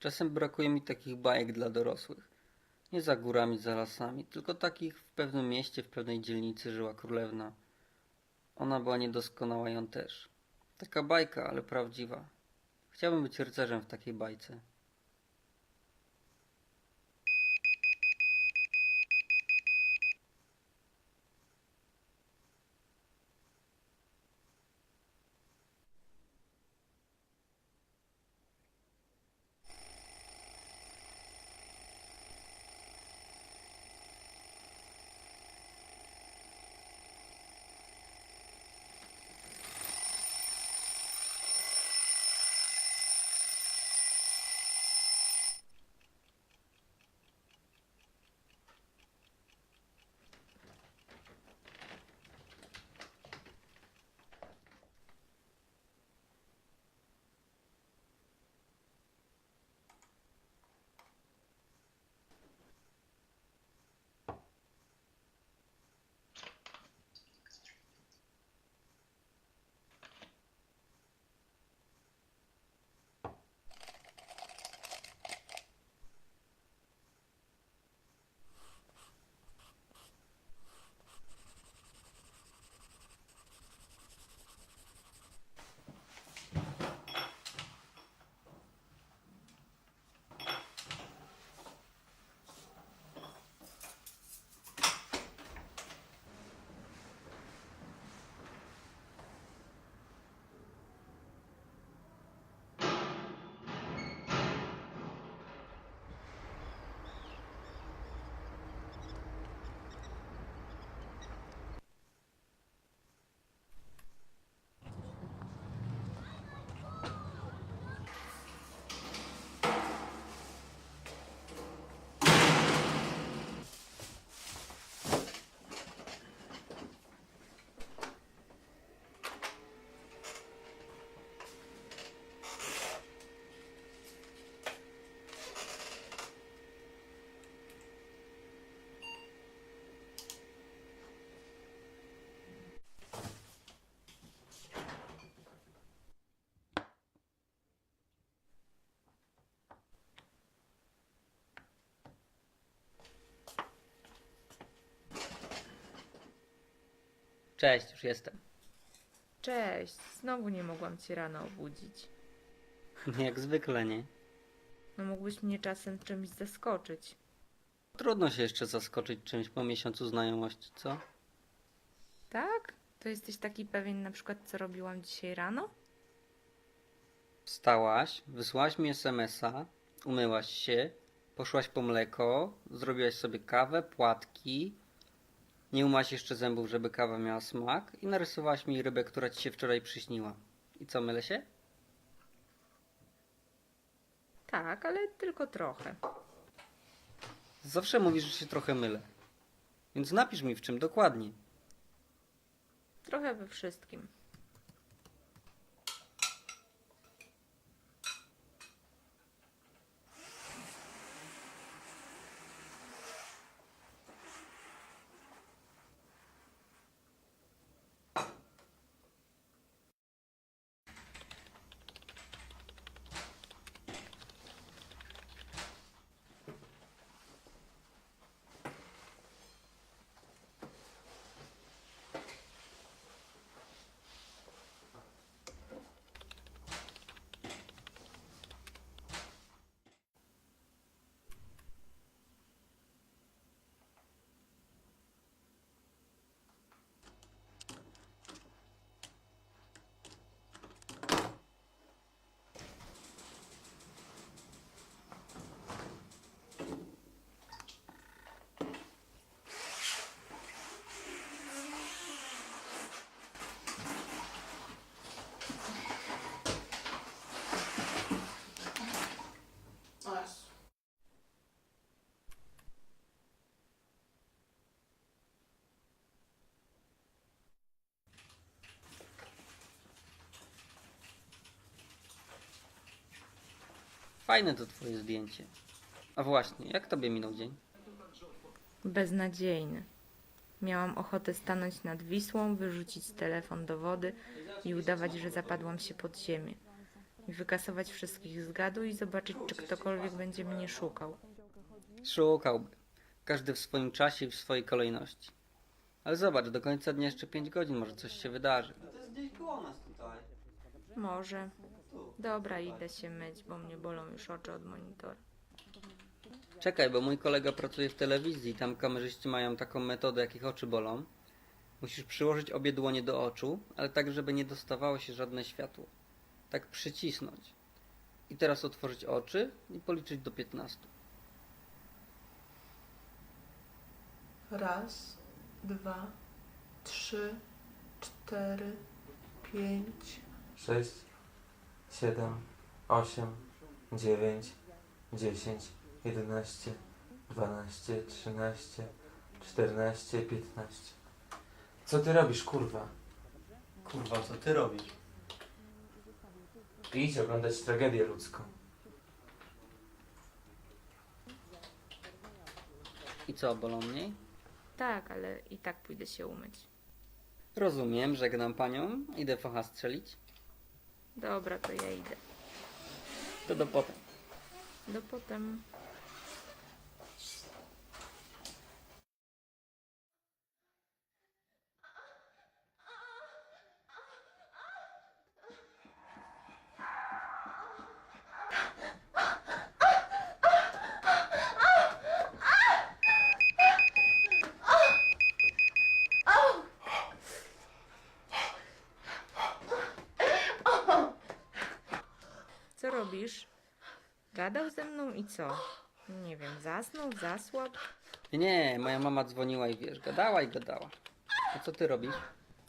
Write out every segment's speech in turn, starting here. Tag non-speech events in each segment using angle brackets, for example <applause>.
Czasem brakuje mi takich bajek dla dorosłych. Nie za górami, za lasami, tylko takich w pewnym mieście, w pewnej dzielnicy żyła królewna. Ona była niedoskonała on też. Taka bajka, ale prawdziwa. Chciałbym być rycerzem w takiej bajce. Cześć, już jestem. Cześć, znowu nie mogłam cię rano obudzić. <laughs> Jak zwykle, nie? No mógłbyś mnie czasem czymś zaskoczyć. Trudno się jeszcze zaskoczyć czymś po miesiącu znajomości, co? Tak? To jesteś taki pewien na przykład, co robiłam dzisiaj rano? Wstałaś, wysłałaś mi SMS-a, umyłaś się, poszłaś po mleko, zrobiłaś sobie kawę, płatki, nie umyłaś jeszcze zębów, żeby kawa miała smak i narysowałaś mi rybę, która ci się wczoraj przyśniła. I co, mylę się? Tak, ale tylko trochę. Zawsze mówisz, że się trochę mylę. Więc napisz mi w czym dokładnie. Trochę we wszystkim. Fajne to twoje zdjęcie. A właśnie, jak tobie minął dzień? Beznadziejny. Miałam ochotę stanąć nad Wisłą, wyrzucić telefon do wody i udawać, że zapadłam się pod ziemię. i wykasować wszystkich z gadu i zobaczyć, czy ktokolwiek będzie mnie szukał. Szukałby. Każdy w swoim czasie i w swojej kolejności. Ale zobacz, do końca dnia jeszcze 5 godzin, może coś się wydarzy. No to jest gdzieś koło nas tutaj. Może. Dobra, idę się myć, bo mnie bolą już oczy od monitora. Czekaj, bo mój kolega pracuje w telewizji i tam kamerzyści mają taką metodę, jak ich oczy bolą. Musisz przyłożyć obie dłonie do oczu, ale tak, żeby nie dostawało się żadne światło. Tak przycisnąć. I teraz otworzyć oczy i policzyć do 15. Raz, dwa, trzy, cztery, pięć, sześć, siedem, osiem, dziewięć, dziesięć, jedenaście, dwanaście, trzynaście, czternaście, piętnaście. Co ty robisz, kurwa? Kurwa, co ty robisz? Idź oglądać tragedię ludzką. I co, bolą mniej? Tak, ale i tak pójdę się umyć. Rozumiem, żegnam panią. Idę focha strzelić. Dobra, to ja idę. To do potem. Do potem. Co robisz? Gadał ze mną i co? Nie wiem, zasnął, zasłabł? Nie, moja mama dzwoniła i wiesz, gadała i gadała. A co ty robisz?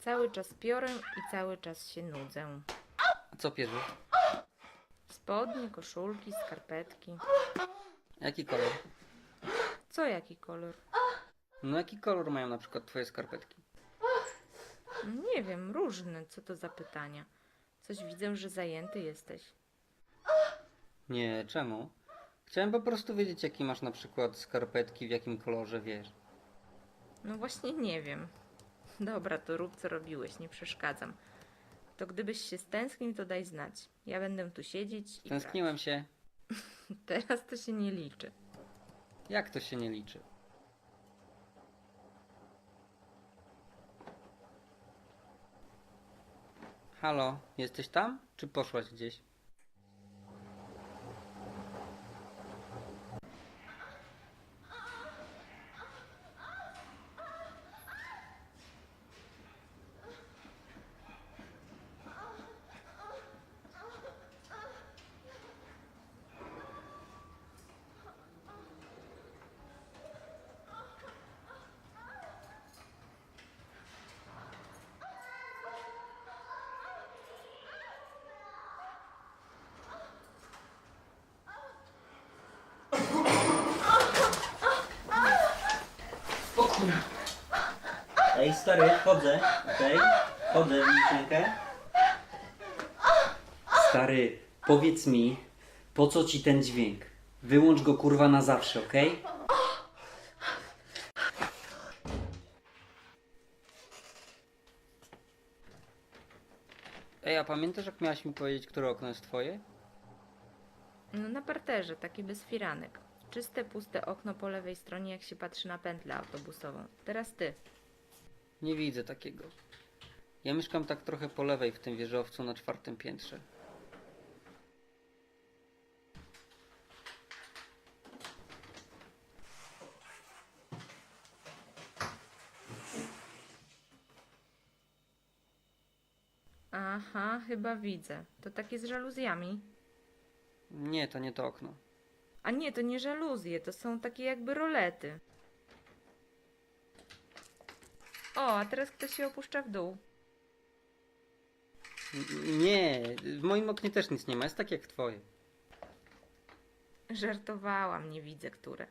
Cały czas piorę i cały czas się nudzę. A co pierzesz? Spodnie, koszulki, skarpetki. Jaki kolor? Co jaki kolor? No jaki kolor mają na przykład twoje skarpetki? Nie wiem, różne. Co to za pytania? Coś widzę, że zajęty jesteś. Nie, czemu? Chciałem po prostu wiedzieć, jaki masz na przykład skarpetki, w jakim kolorze, wiesz. No właśnie nie wiem. Dobra, to rób co robiłeś, nie przeszkadzam. To gdybyś się stęsknił, to daj znać. Ja będę tu siedzieć i Tęskniłem się. grać. <laughs> Teraz to się nie liczy. Jak to się nie liczy? Halo, jesteś tam? Czy poszłaś gdzieś? Spokój. Ej, stary, chodzę, okej? Chodzę, widzisz rękę? Stary, powiedz mi, po co ci ten dźwięk? Wyłącz go kurwa na zawsze, okej? Ej, a pamiętasz jak miałaś mi powiedzieć, które okno jest twoje? No na parterze, taki bez firanek. Czyste, puste okno po lewej stronie, jak się patrzy na pętlę autobusową. Teraz ty. Nie widzę takiego. Ja mieszkam tak trochę po lewej w tym wieżowcu na czwartym piętrze. Aha, chyba widzę. To takie z żaluzjami. Nie, to nie to okno. A nie, to nie żaluzje, to są takie jakby rolety. O, a teraz ktoś się opuszcza w dół. N- Nie, w moim oknie też nic nie ma, jest tak jak twoje. Żartowałam, nie widzę, które.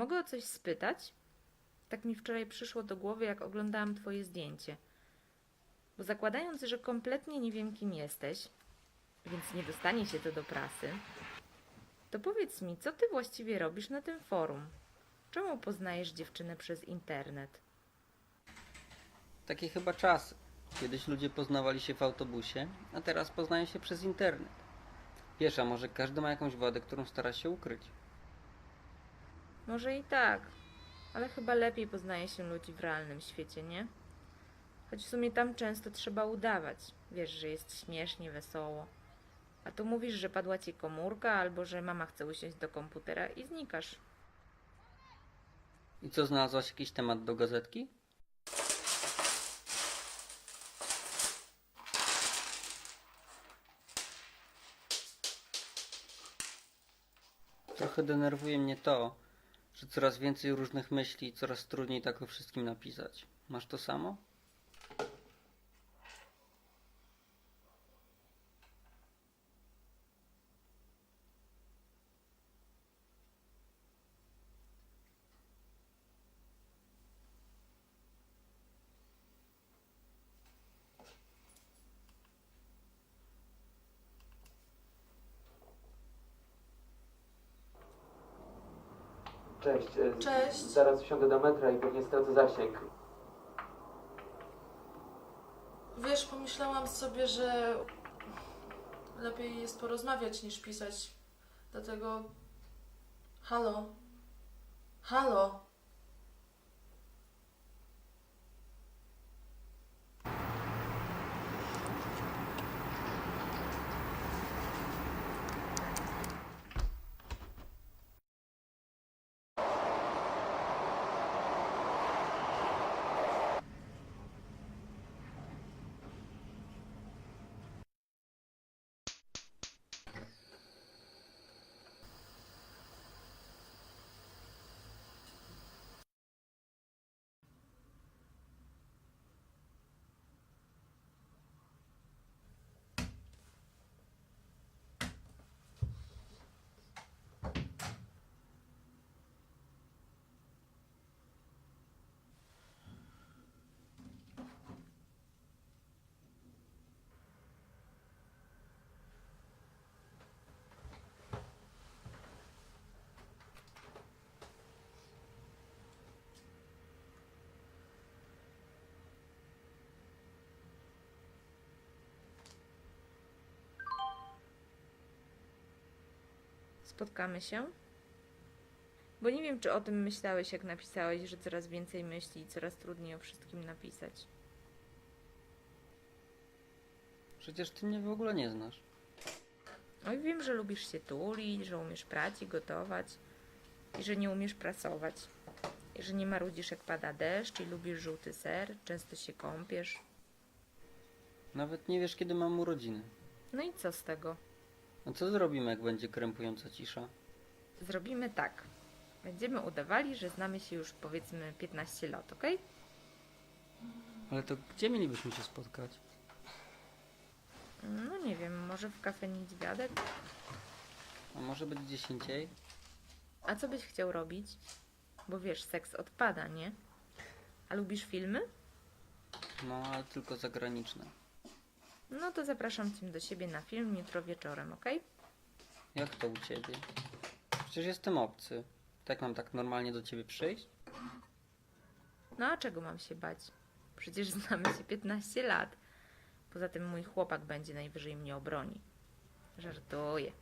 Mogę o coś spytać? Tak mi wczoraj przyszło do głowy, jak oglądałam Twoje zdjęcie. Bo zakładając, że kompletnie nie wiem, kim jesteś, więc nie dostanie się to do prasy, to powiedz mi, co Ty właściwie robisz na tym forum? Czemu poznajesz dziewczynę przez internet? Takie chyba czasy. Kiedyś ludzie poznawali się w autobusie, a teraz poznają się przez internet. Wiesz, a może każdy ma jakąś wadę, którą stara się ukryć. Może i tak, ale chyba lepiej poznaje się ludzi w realnym świecie, nie? Choć w sumie tam często trzeba udawać. Wiesz, że jest śmiesznie, wesoło. A tu mówisz, że padła ci komórka, albo że mama chce usiąść do komputera i znikasz. I co, znalazłaś jakiś temat do gazetki? Trochę denerwuje mnie to, że coraz więcej różnych myśli i coraz trudniej tak o wszystkim napisać. Masz to samo? Cześć. e, Cześć. Zaraz wsiądę do metra i pewnie stracę zasięg. Wiesz, pomyślałam sobie, że lepiej jest porozmawiać niż pisać. Dlatego. Halo. Halo. Spotkamy się? Bo nie wiem, czy o tym myślałeś, jak napisałeś, że coraz więcej myśli i coraz trudniej o wszystkim napisać. Przecież ty mnie w ogóle nie znasz. Oj, wiem, że lubisz się tulić, że umiesz prać i gotować, i że nie umiesz prasować, i że nie marudzisz, jak pada deszcz, i lubisz żółty ser, często się kąpiesz. Nawet nie wiesz, kiedy mam urodziny. No i co z tego? A co zrobimy, jak będzie krępująca cisza? Zrobimy tak. Będziemy udawali, że znamy się już powiedzmy 15 lat, ok? Ale to gdzie mielibyśmy się spotkać? No nie wiem, może w kafe Niedźwiadek? A może być gdzieś indziej? A co byś chciał robić? Bo wiesz, seks odpada, nie? A lubisz filmy? No, ale tylko zagraniczne. No to zapraszam cię do siebie na film jutro wieczorem, ok? Jak to u ciebie? Przecież jestem obcy. Tak mam tak normalnie do ciebie przyjść? No a czego mam się bać? Przecież <laughs> znamy się 15 lat. Poza tym mój chłopak będzie najwyżej mnie obroni. Żartuję.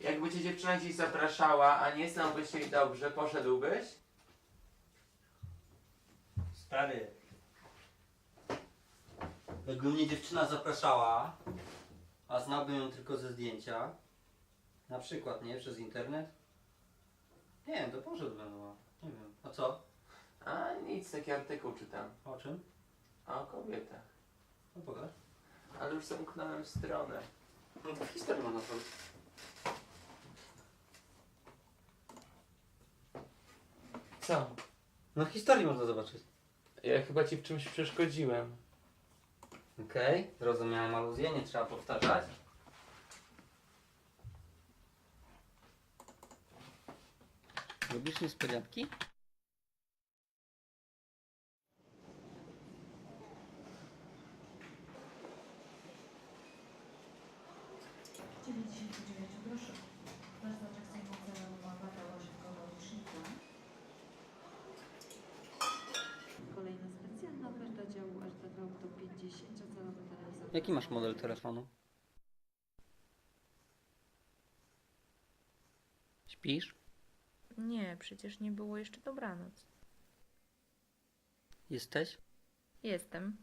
Jakby cię dziewczyna gdzieś zapraszała, a nie znałbyś jej dobrze, poszedłbyś? Stary. Jakby mnie dziewczyna zapraszała, a znałbym ją tylko ze zdjęcia, na przykład, nie, przez internet, nie wiem, to poszedłbym, no. Nie wiem. A co? A nic, taki artykuł czytam. O czym? A o kobietach. No pokaż. Ale już zamknąłem stronę. No to w historii można to. Co? No w historii można zobaczyć. Ja chyba ci w czymś przeszkodziłem. Okej, okay. zrozumiałem aluzję, nie trzeba powtarzać. Lubisz niespodzianki? Masz model telefonu? Śpisz? Nie, przecież nie było jeszcze dobranoc. Jesteś? Jestem.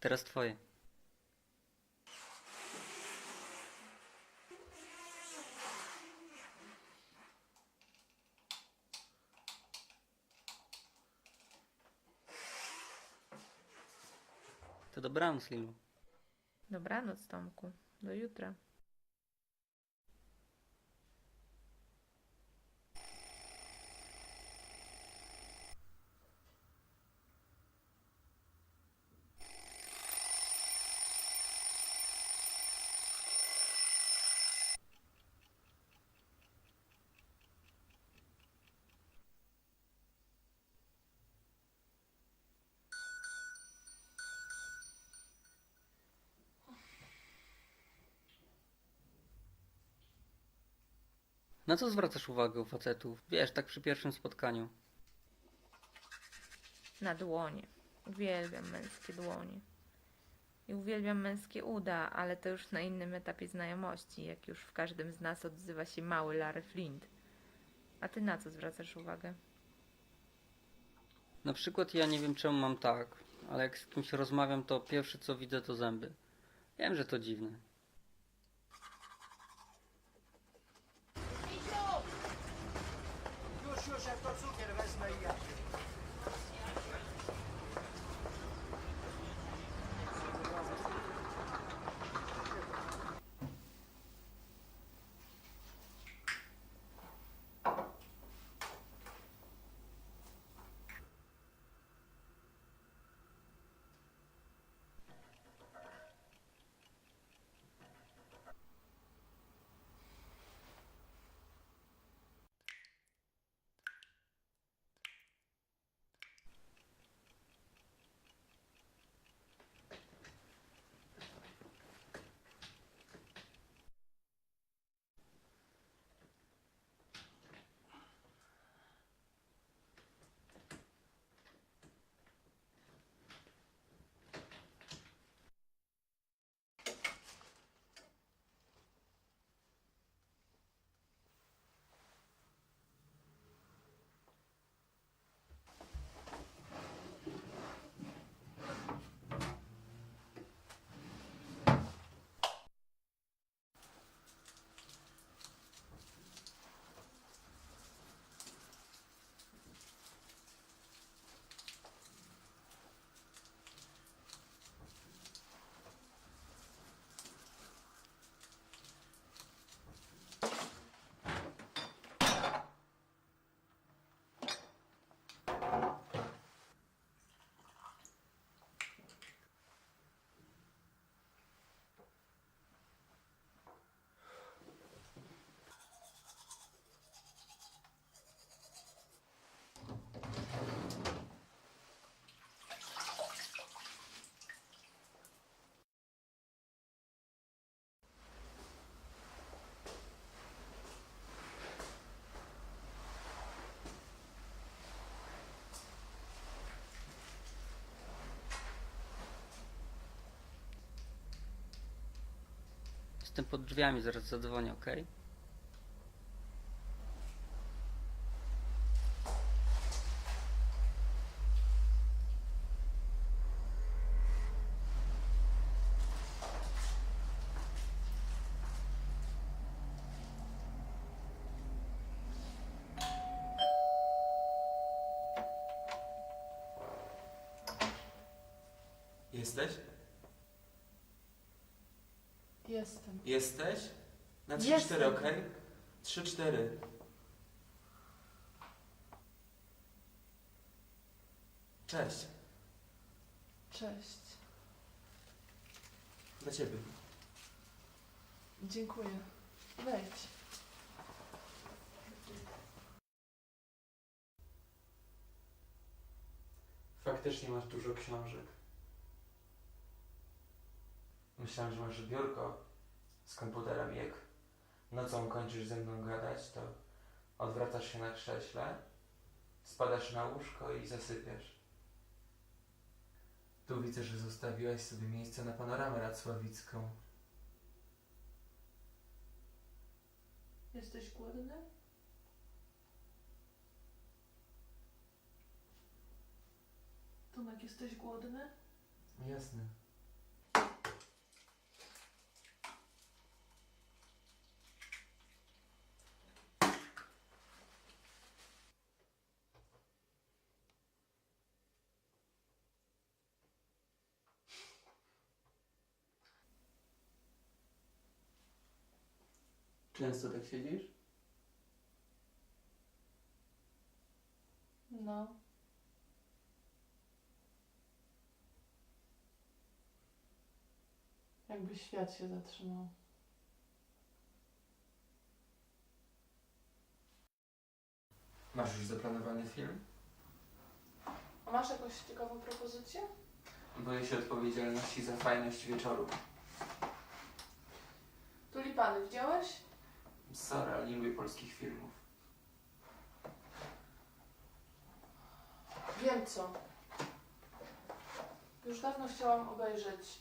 Teraz twoje. To dobranoc, Lilu. Dobranoc, Tomku. Do jutra. Na co zwracasz uwagę u facetów? Wiesz, tak przy pierwszym spotkaniu. Na dłonie. Uwielbiam męskie dłonie. I uwielbiam męskie uda, ale to już na innym etapie znajomości, jak już w każdym z nas odzywa się mały Larry Flint. A ty na co zwracasz uwagę? Na przykład ja nie wiem czemu mam tak, ale jak z kimś rozmawiam, to pierwsze co widzę to zęby. Wiem, że to dziwne. Jestem pod drzwiami, zaraz zadzwonię, ok? Jesteś? Jestem. Jesteś? Na Jestem. 3-4, okej? 3-4. Cześć. Cześć. Dla ciebie. Dziękuję. Wejdź. Faktycznie masz dużo książek. Myślałem, że masz biurko z komputerem. Jak nocą kończysz ze mną gadać, to odwracasz się na krześle, spadasz na łóżko i zasypiasz. Tu widzę, że zostawiłaś sobie miejsce na panoramę racławicką. Jesteś głodny? Tomek, jesteś głodny? Jasne. Często tak siedzisz? No. Jakby świat się zatrzymał. Masz już zaplanowany film? A masz jakąś ciekawą propozycję? Boję się odpowiedzialności za fajność wieczoru. Tulipany widziałeś? Nie lubię polskich filmów. Wiem co. Już dawno chciałam obejrzeć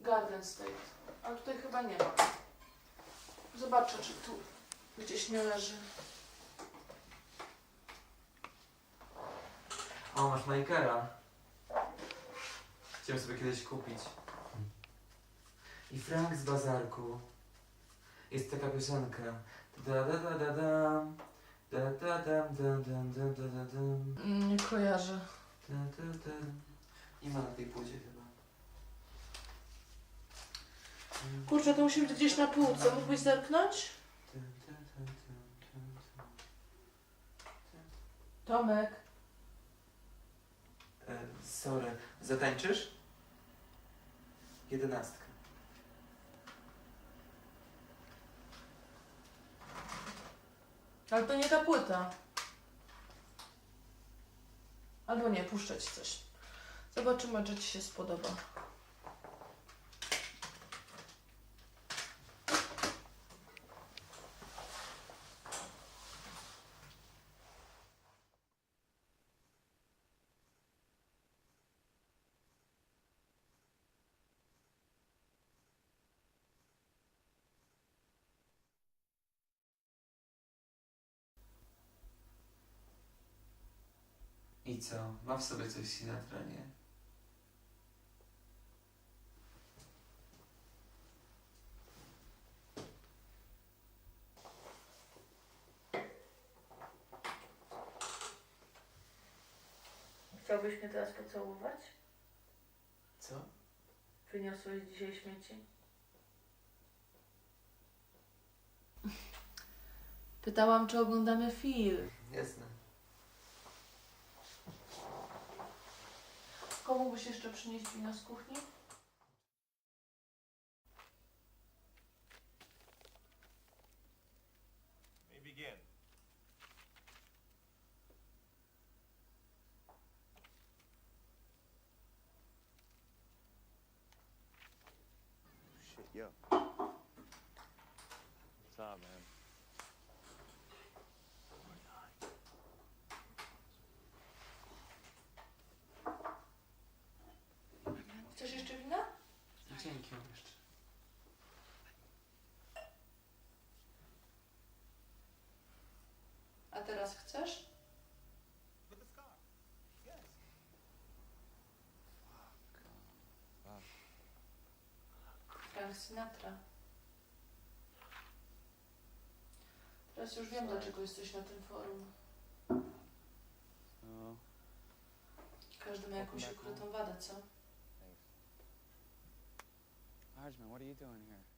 Garden State, ale tutaj chyba nie ma. Zobaczę, czy tu gdzieś nie leży. O, masz Mikera. Chciałem sobie kiedyś kupić. I Frank z bazarku. Jest taka piosenka. Da da da da. Da da dam dam da da dam. Mm, Nie kojarzę. Da da. Nie ma na tej płycie chyba. Kurczę, to musi być gdzieś na półce. Mógłbyś zerknąć? Da, da, da, da, da, da. Tomek. E, sorry. Zatańczysz? Jedenastka. Ale to nie ta płyta. Albo nie, puszczę ci coś. Zobaczymy, czy ci się spodoba. I co? Ma w sobie coś Sinatra, nie? Chciałbyś mnie teraz pocałować? Co? Wyniosłeś dzisiaj śmieci? Pytałam, czy oglądamy film. Jasne. Komu byś jeszcze przynieść wino z kuchni? May begin. Shit, yo. What's up, man? Chcesz jeszcze wina? Dzięki mam jeszcze. A teraz chcesz? Frank Sinatra. Teraz już wiem, dlaczego jesteś na tym forum. Oh, Każdy ma jakąś ukrytą wadę, co? Hodgman, what are you doing here?